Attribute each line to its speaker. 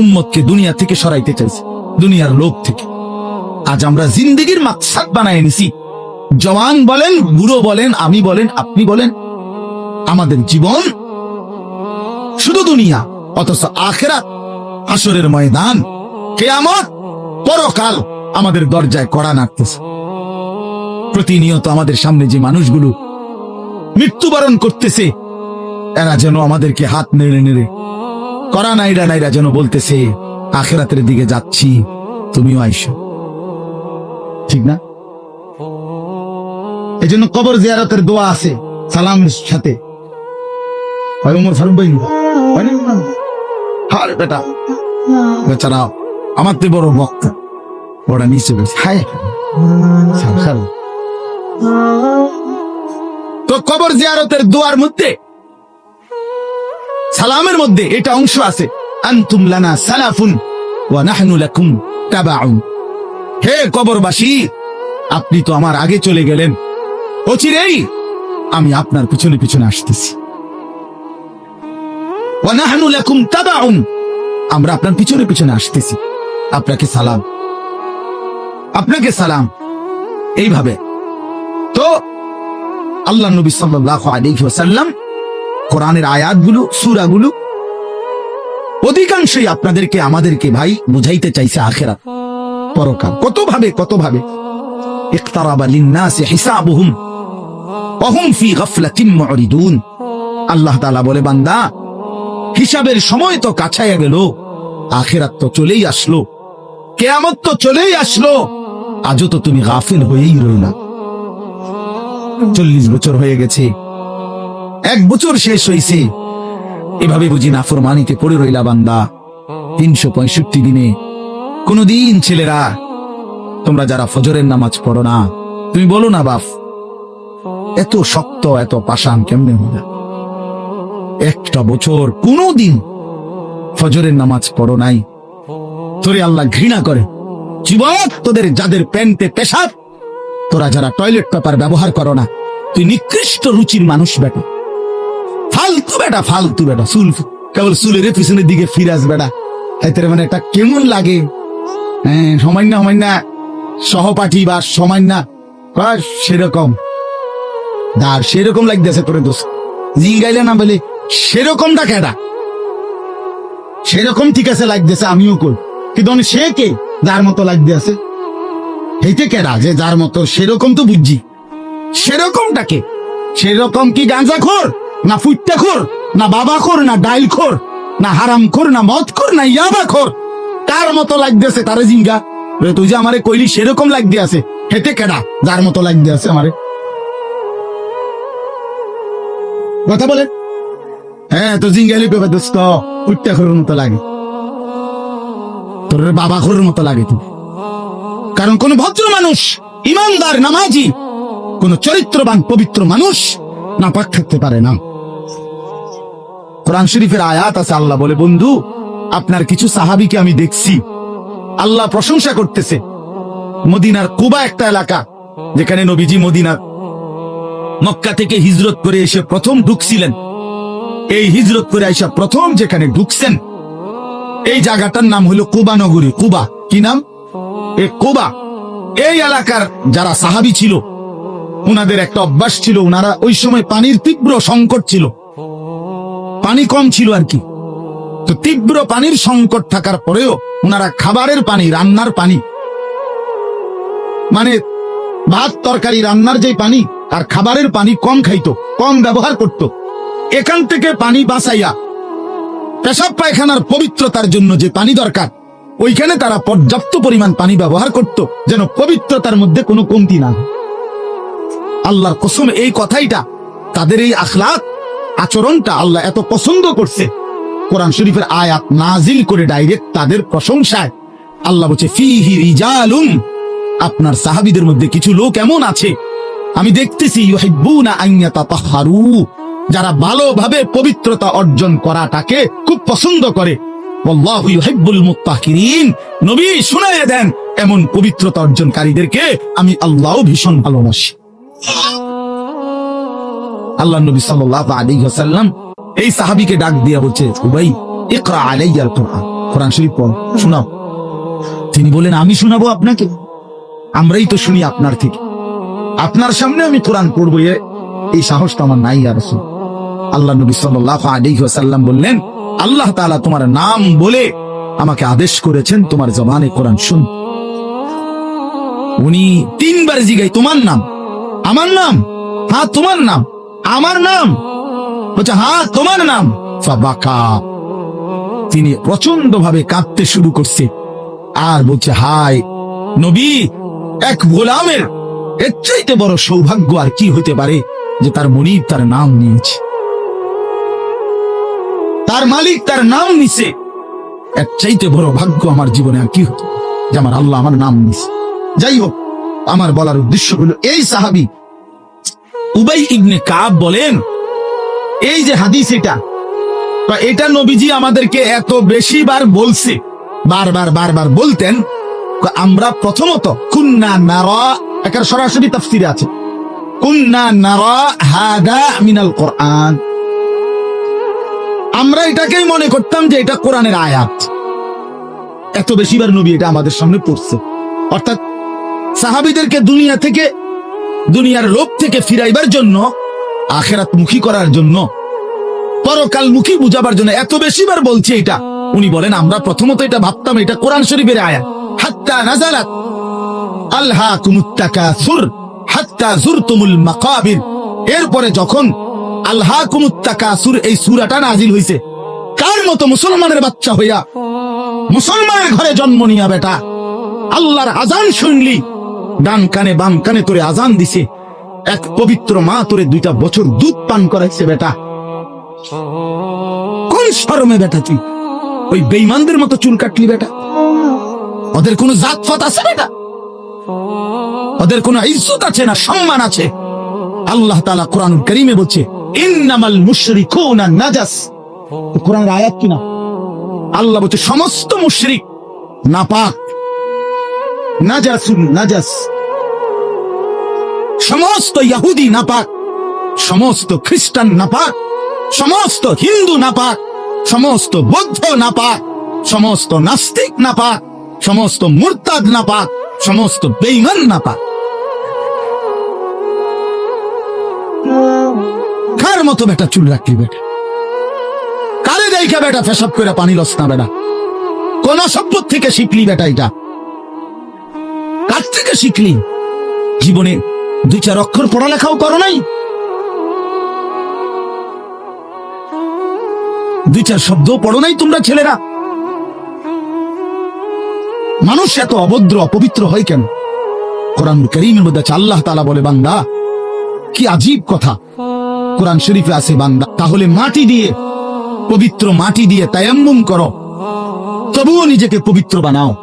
Speaker 1: উম্মতকে দুনিয়া থেকে সরাইতে চাইছে, দুনিয়ার লোক থেকে। আজ আমরা জিন্দিগির মাকসাদ বানায় নিছি জওয়ান বলেন, বুড়ো বলেন, আমি বলেন, আপনি বলেন। আমাদের জীবন শুধু দুনিয়া, অথচ আখেরাত আসরের ময়দান, কেয়ামত, পরকাল আমাদের দরজায় কড়া নাড়তেছে। প্রতিনিয়ত আমাদের সামনে যে মানুষগুলো মৃত্যুবরণ করতেছে, এরা যেন আমাদেরকে হাত নেড়ে নেড়ে করা নাইরা নাইরা যেন বলতেছে, আখেরাতের দিকে যাচ্ছি, তুমিও আইসো। ঠিক না? এই জন্য কবর জিয়ারতের দোয়া আছে, সালামের সাথে। আমার। তো কবর জিয়ারতের দোয়ার মধ্যে সালামের মধ্যে এটা অংশ আছে। লানা সালাফুন ওয়া নাহনু লাকুম তাবাউন। হে কবরবাসী, আপনি তো আমার আগে চলে গেলেন। অচিরেই আমি আপনার পিছনে পিছনে আসতেছি। ওয়া নাহনু লাকুম তাবাউন, আমরা আপনার পিছনে পিছনে আসতেছি। আপনাকে সালাম। আপনাকে সালাম। এইভাবে। তো আল্লাহ নবী ওয়াসাল্লাম কোরআনের আয়াতগুলো, সূরাগুলো। অধিকাংশই আপনাদেরকে, আমাদেরকে ভাই বুঝাইতে চাইছে আখেরাত। পরকাল। কত ভাবে কত ভাবে ইকতারাবা লিন্নাসি হিসাবুহুম। ওহুম ফি গাফলাতিন মুরিদুন। আল্লাহ বলে, বান্দা, হিসাবের সময় তো কাছাইয়া গেল। আখেরাত তো চলেই আসলো। কেয়ামত তো চলেই আসলো। আজও তো তুমি গাফিল হয়েই রইলা। চল্লিশ বছর হয়ে গেছে। এক বছর শেষ হয়েছে এভাবে বুঝি নাফরমানিতে পড়ে রইলা বান্দা। তিনশো পঁয়ষট্টি দিনে। কোনদিন ছেলেরা, তোমরা যারা ফজরের নামাজ পড়ো না, তুমি বলো না, বাপ, এত শক্ত, এত পাষাণ কেমনে হইলা? একটা বছর কোনদিন ফজরের নামাজ পড়ো নাই। তোরে আল্লাহ ঘৃণা করে। যুবক তোদের যাদের প্যান্টে পেশাব, তোরা যারা টয়লেট পেপার ব্যবহার করো না, তুই নিকৃষ্ট রুচির মানুষ বেটা। বেটা, ফালতু বেটা, চুল কেবল চুলের পিছনের দিকে ফিরাস বেটা। মানে একটা কেমন লাগে? হ্যাঁ সহপাঠী বা সেরকম। দার সেরকম লাগতেছে তোরে দোষ। জিঙ্গাইলে না বলে সেরকম ঠিক আছে লাগতেছে, আমিও কই। কিন্তু সে কে? যার মতো লাগতে আছে এইতে কেডা যে যার মতো? সেরকম তো বুঝছি। সেরকমটাকে সেরকম কি গাঁজা খোর না ফুটটা খোর না বাবা খোর না ডাইল খোর না হারাম খোর না মদ খোর না ইয়াবা খোর কার মতো লাগতেছে তারে জিঙ্গা? তুই যে আমারে কইলি সেরকম লাগতে আছে। হেতে কেডা? যার মতো লাগতে আছে আমারে। কথা বলে? হ্যাঁ তো জিঙ্গালি পেবে দোস্ত খোরের মতো লাগে। তোর বাবা খোরের মতো লাগে তুই কারণ কোন ভদ্র মানুষ, ইমানদার, নামাজি, কোন চরিত্রবান, পবিত্র মানুষ না পাক থাকতে পারে না। কোরআন শরীফের আয়াত আছে, আল্লাহ বলে, বন্ধু, আপনার কিছু সাহাবিকে আমি দেখছি। আল্লাহ প্রশংসা করতেছে। মদিনার কুবা একটা এলাকা, যেখানে নবীজি মদিনার মক্কা থেকে হিজরত করে এসে প্রথম ঢুকছিলেন। এই হিজরত করে এসে প্রথম যেখানে ঢুকছেন, এই জায়গাটার নাম হলো কুবা নগরী। কুবা, কি নাম? এ কোবা। এই এলাকার যারা সাহাবি ছিল, উনাদের একটা অভ্যাস ছিল, উনারা ওই সময় পানির তীব্র সংকট ছিল। পানি কম ছিল আর কি তো তীব্র পানির সংকট থাকার পরেও উনারা খাবারের পানি, রান্নার পানি মানে ভাত, তরকারি, রান্নার যে পানি আর খাবারের পানি কম খাইতো, কম ব্যবহার করত এখান থেকে পানি বাঁচাইয়া পেশাব পায়খানার পবিত্রতার জন্য যে পানি দরকার, ওইখানে তারা পর্যাপ্ত পরিমাণ পানি ব্যবহার করত, যেন পবিত্রতার মধ্যে কোনো কমতি না। আল্লাহর কসম, এই কথাইটা তাদের এই আখলাক আচরণটা আল্লাহ এত পছন্দ করছে। কোরআন শরীফের আয়াত নাজিল করে ডাইরেক্ট তাদের প্রশংসায়। আল্লাহ বলছে আপনার সাহাবীদের মধ্যে কিছু লোক এমন আছে। আমি দেখতেছি যারা ভালোভাবে পবিত্রতা অর্জন করাটাকে খুব পছন্দ করে। নবী শুনায়ে দেন, এমন পবিত্রতা অর্জনকারীদেরকে আমি আল্লাহ ভীষণ ভালোবাসি। আল্লাহ নবী সাল্লাল্লাহু আলাইহি ওয়াসাল্লাম এই সাহাবীকে ডাক দিয়া বলছে, উবাই, ইকরা আলাইয়াল কোরআন কোরআন শরীফ পড়, শোনাও। তিনি বলেন আমি শোনাবো আপনাকে। আমরাই তো শুনি আপনার থেকে। আপনার সামনে আমি কোরআন পড়ব। এই সাহস তো আমার নাই আর আল্লাহ নবী সাল্লাহ আলাইহি ওয়াসাল্লাম বললেন, আল্লাহ তাআলা তোমার নাম বলে আমাকে আদেশ করেছেন তোমার জবানে কোরআন শুন। উনি তিনবার জিগাই তোমার নাম? আমার নাম? হ্যাঁ তোমার নাম। আমার নাম? বলছে হ্যাঁ তোমার নাম? ফাবাকা। তিনি প্রচণ্ড ভাবে কাঁদতে শুরু করছে। আর বলছে হায় নবী, এক গোলামের এর চাইতে বড় সৌভাগ্য আর কি হতে পারে যে তার মনিব তার নাম নিয়েছে? তার মালিক তার নাম নিছে। এক চাইতে বড় ভাগ্য আমার জীবনে আর কি হতো যে আমার আল্লাহ আমার নাম নিছে। যাই হোক, আমার বলার উদ্দেশ্য হলো, এই সাহাবি উবাই ইবনে কাব বলেন, এই যে হাদিস এটা এটা নবীজি আমাদেরকে এত বেশি বার বলছে বারবার বারবার বলতেন আমরা প্রথমত কুন্না নারা একার সরাসরি তাফসিরে আছে, কুন্না নারা হাদা মিনাল কোরআন। আমরা এটাকেই মনে করতাম যে এটা কোরআনের আয়াত। এত বেশিবার নবী এটা আমাদের সামনে পড়ছে। অর্থাৎ সাহাবিদেরকে দুনিয়া থেকে দুনিয়ার লোভ থেকে ফিরাইবার জন্য আখেরাত মুখী করার জন্য পরকাল মুখী বুঝাবার জন্য এত বেশিবার বলছে এটা। উনি বলেন, আমরা প্রথমত এটা ভাবতাম, এটা কোরআন শরীফের আয়াত। হাত্তা নাজালাত আল্লাহ কুমুত্তাকাসুর হাত্তা জুরতুমুল মাকাবির। এরপরে যখন আল্লাহ কুমুত্তাকাসুর এই সূরাটা নাজিল হইছে, কার মতো মুসলমানের বাচ্চা হইয়া, মুসলমানের ঘরে জন্ম নিয়া বেটা, আল্লাহর আজান শুনলি ডান কানে বাম কানে তোরে আজান দিছে। এক পবিত্র মা তোরে দুইটা বছর দুধ পান করাইছে, বেটা। কোন শরমে, বেটা তুই? ওই বেইমানদের মতো চুল কাটলি, বেটা। ওদের কোনো জাতফাত আছে, বেটা? ওদের কোনো ইজ্জত আছে না সম্মান আছে? আল্লাহ তাআলা কোরআন করিমে বলছে, ইন্নামাল মুশরিকুনা নাজাস। এ কোরআনের আয়াত কিনা আল্লাহ বলছে, সমস্ত মুশরিক নাপাক। নাজাসুন নাজাস। সমস্ত ইহুদি নাপাক, সমস্ত খ্রিস্টান নাপাক, সমস্ত হিন্দু নাপাক, সমস্ত বৌদ্ধ নাপাক, সমস্ত নাস্তিক নাপাক, সমস্ত মুরতাদ নাপাক, সমস্ত বেইমান নাপাক। কার মতো বেটা চুল রাখলি বেটা? কারে দেখা বেটা ফেসাব করে পানি লস না বেটা? কোন সভ্য থেকে শিখলি বেটা এটা? শিখলি? জীবনে দুই চার অক্ষর পড়ালেখাও করো নাই? দুই চার শব্দ পড়ো নাই তোমরা ছেলেরা? মানুষ এত অভদ্র, অপবিত্র হয় কেন? কোরআন করিমের মধ্যে আছে, আল্লাহ তালা বলে, বান্দা, কি আজীব কথা। কোরআন শরীফে আছে, বান্দা, তাহলে মাটি দিয়ে, পবিত্র মাটি দিয়ে তায়াম্মুম করো। তবুও নিজেকে পবিত্র বানাও।